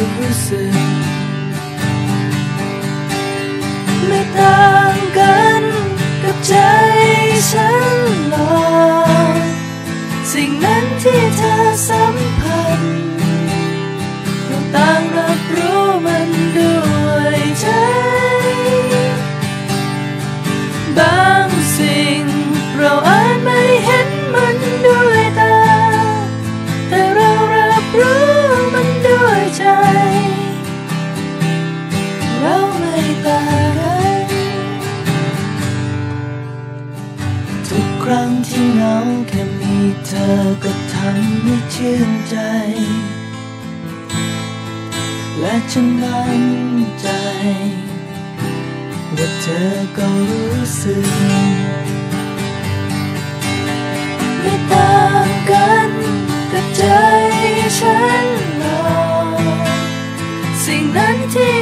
เคยรู้สึก ไม่ต่างกันกับใจฉันหรอกสิ่งนั้นที่เธอสัมผัส เธอก็ทำให้ชื่นใจ และฉันมั่นใจ ว่าเธอก็รู้สึกไม่ต่างกันกับใจฉันหรอกสิ่งนั้นที่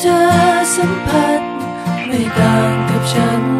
เธอสัมผัส ไม่ต่างกับฉัน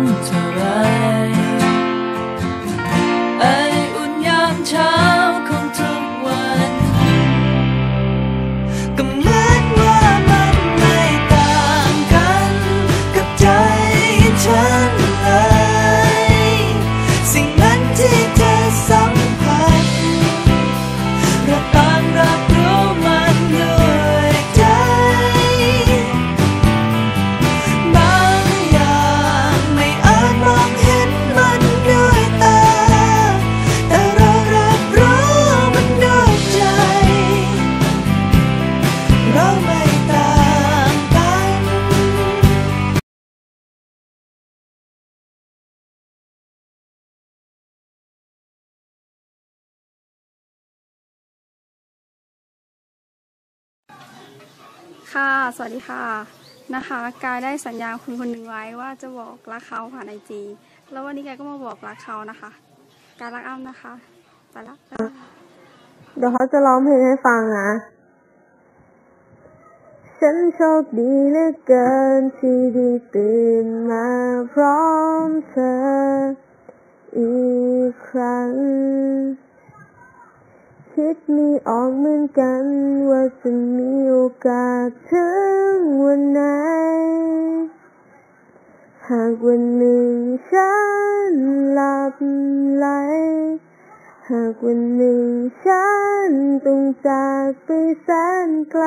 ค่ะ สวัสดีค่ะนะคะ กายได้สัญญาคุณคนหนึ่งไว้ว่าจะบอกรักเขาผ่านไอจีแล้ววันนี้กายก็มาบอกรักเขานะคะ กายรักอ้ำนะคะไปละเดี๋ยวเขาจะร้องเพลงให้ฟังนะฉันโชคดีเหลือเกินที่ได้ตื่นมาพร้อมเธออีกครั้ง คิดไม่ออกเหมือนกัน ว่าจะมีโอกาสถึงวันไหน หากวันหนึ่งฉันหลับไหล หากวันหนึ่งฉันต้องจากไปแสนไกล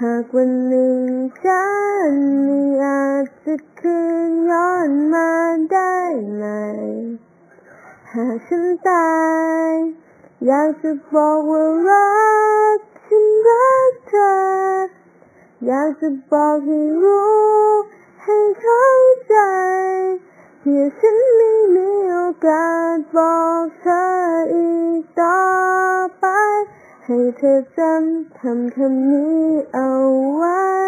หากวันหนึ่งฉันไม่อาจจะคืนย้อนมาได้ไหม หากฉันตาย อยากจะบอกว่ารักฉันรักเธอ อยากจะบอกให้รู้ให้เข้าใจเพื่อฉันไม่มีโอกาสบอกเธออีกต่อไป ให้เธอจำคำคำนี้เอาไว้